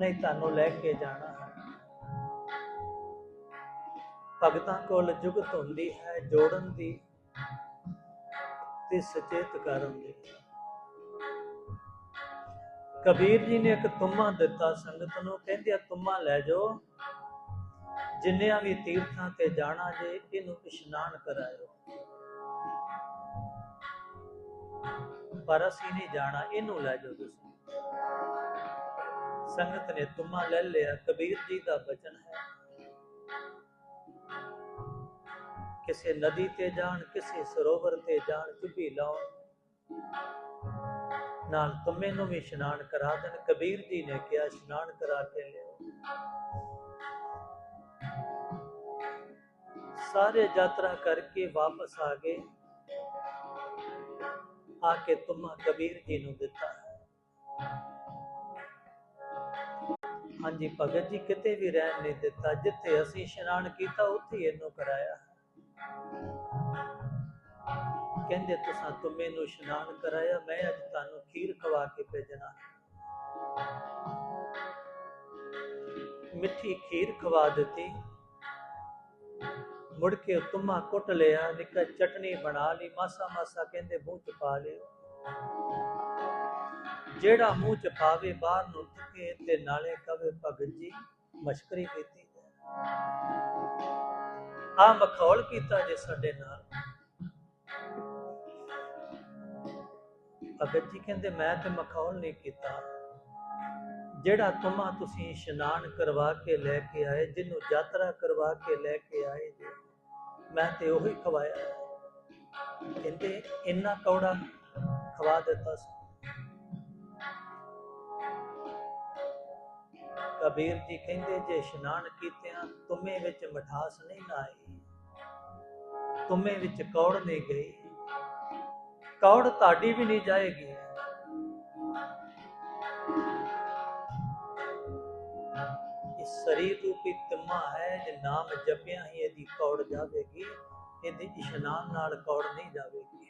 ਨਹੀਂ ਤੁਹਾਨੂੰ ਲੈ ਕੇ ਜਾਣਾ। ਹੈ ਭਗਤਾਂ ਕੋਲ ਜੁਗਤ ਹੁੰਦੀ ਹੈ, ਜੋੜਨ ਦੀ ਤੇ ਸੁਚੇਤ ਕਰਨ ਦੀ। ਕਬੀਰ ਜੀ ਨੇ ਇੱਕ ਤੁਮਾ ਦਿੱਤਾ, ਸੰਗਤ ਨੂੰ ਕਹਿੰਦੇ ਆ, ਤੁਮਾ ਲੈ ਜਾਓ। ਜਿੰਨਿਆਂ ਵੀ ਤੀਰਥਾਂ ਤੇ ਜਾਣਾ ਜੇ, ਇਹਨੂੰ ਇਸ਼ਨਾਨ ਕਰਾਇਓ। ਪਰ ਅਸੀਂ ਨਹੀਂ ਜਾਣਾ, ਇਹਨੂੰ ਲੈ ਜਾਓ ਤੁਸੀਂ। ਸੰਗਤ ਨੇ ਤੁਮਾ ਲੈ ਲਿਆ, ਕਬੀਰ ਜੀ ਦਾ ਬਚਨ ਹੈ। ਕਿਸੇ ਨਦੀ ਤੇ ਜਾਣ, ਕਿਸੇ ਸਰੋਵਰ ਤੇ ਜਾਣ, ਚੁੱਭੀ ਲਾਉਣ। ਨਾਲ ਤੁਮੇ ਨੂੰ ਵੀ ਇਸ਼ਨਾਨ ਕਰਾ ਦੇਣ, ਕਬੀਰ ਜੀ ਨੇ ਕਿਹਾ, ਇਸ਼ਨਾਨ ਕਰਾ ਕੇ ਲਿਓ ਸਾਰੇ ਯਾਤਰਾ ਕਰਕੇ ਵਾਪਸ ਆ ਗਏ। ਆ ਕੇ ਤੁਮਾ ਕਬੀਰ ਜੀ ਨੂੰ ਦਿੱਤਾ। ਹਾਂਜੀ, ਭਗਤ ਜੀ ਕਿਤੇ ਵੀ ਰਹਿਣ ਨਹੀਂ ਦਿੱਤਾ। ਜਿੱਥੇ ਅਸੀਂ ਇਸ਼ਨਾਨ ਕੀਤਾ, ਉੱਥੇ ਇਹਨੂੰ ਕਰਾਇਆ। ਕਹਿੰਦੇ, ਤੁਸੀਂ ਤੁਮੇ ਨੂੰ ਇਸ਼ਨਾਨ ਕਰਾਇਆ, ਮੈਂ ਅੱਜ ਤੁਹਾਨੂੰ ਖੀਰ ਖਵਾ ਕੇ ਭੇਜਣਾ। ਮਿੱਠੀ ਖੀਰ ਖਵਾ ਦਿੱਤੀ। ਮੁੜ ਕੇ ਤੁਮਾ ਕੁੱਟ ਲਿਆ, ਨਿੱਕਾ ਚਟਨੀ ਬਣਾ ਲਈ ਮਾਸਾ ਮਾਸਾ ਕਹਿੰਦੇ, ਮੂੰਹ ਚ ਪਾ ਲਿਓ। ਜਿਹੜਾ ਮੂੰਹ ਚ ਪਾਵੇ ਬਾਹਰ ਨੂੰ ਥੁੱਕੇ ਤੇ ਨਾਲੇ ਕਵੇ ਭਗਤ ਜੀ, ਮਸ਼ਕਰੀ ਕੀਤੀ ਆ ਮਖੌਲ ਕੀਤਾ ਜੇ ਸਾਡੇ ਨਾਲ। ਭਗਤ ਜੀ ਕਹਿੰਦੇ, ਮੈਂ ਤੇ ਮਖੌਲ ਨਹੀਂ ਕੀਤਾ। ਜਿਹੜਾ ਤੁਮਾ ਤੁਸੀਂ ਇਸ਼ਨਾਨ ਕਰਵਾ ਕੇ ਲੈ ਕੇ ਆਏ, ਜਿਹਨੂੰ ਯਾਤਰਾ ਕਰਵਾ ਕੇ ਲੈ ਕੇ ਆਏ ਜੀ, ਮੈਂ ਤੇ ਉਹੀ ਖਵਾਇਆ। ਕਹਿੰਦੇ, ਇੰਨਾ ਕੌੜਾ ਖਵਾ ਦਿੱਤਾ ਸੀ। ਕਬੀਰ ਜੀ ਕਹਿੰਦੇ, ਜੇ ਇਸ਼ਨਾਨ ਕੀਤਿਆਂ ਤੁਮੇ ਵਿੱਚ ਮਠਾਸ ਨਹੀਂ ਨਾ ਆਈ ਤੁਮੇ ਵਿੱਚ ਕੌੜ ਨਹੀਂ ਗਈ, ਕੌੜ ਤੁਹਾਡੀ ਵੀ ਨਹੀਂ ਜਾਏਗੀ। ਇਸ ਸਰੀਰ ਰੂਪੀ ਤਮਾ ਹੈ, ਜੇ ਨਾਮ ਜਪਿਆ ਹੀ ਇਹਦੀ ਕੌੜ ਜਾਵੇਗੀ, ਇਹਦੇ ਇਸ਼ਨਾਨ ਨਾਲ ਕੌੜ ਨਹੀਂ ਜਾਵੇਗੀ।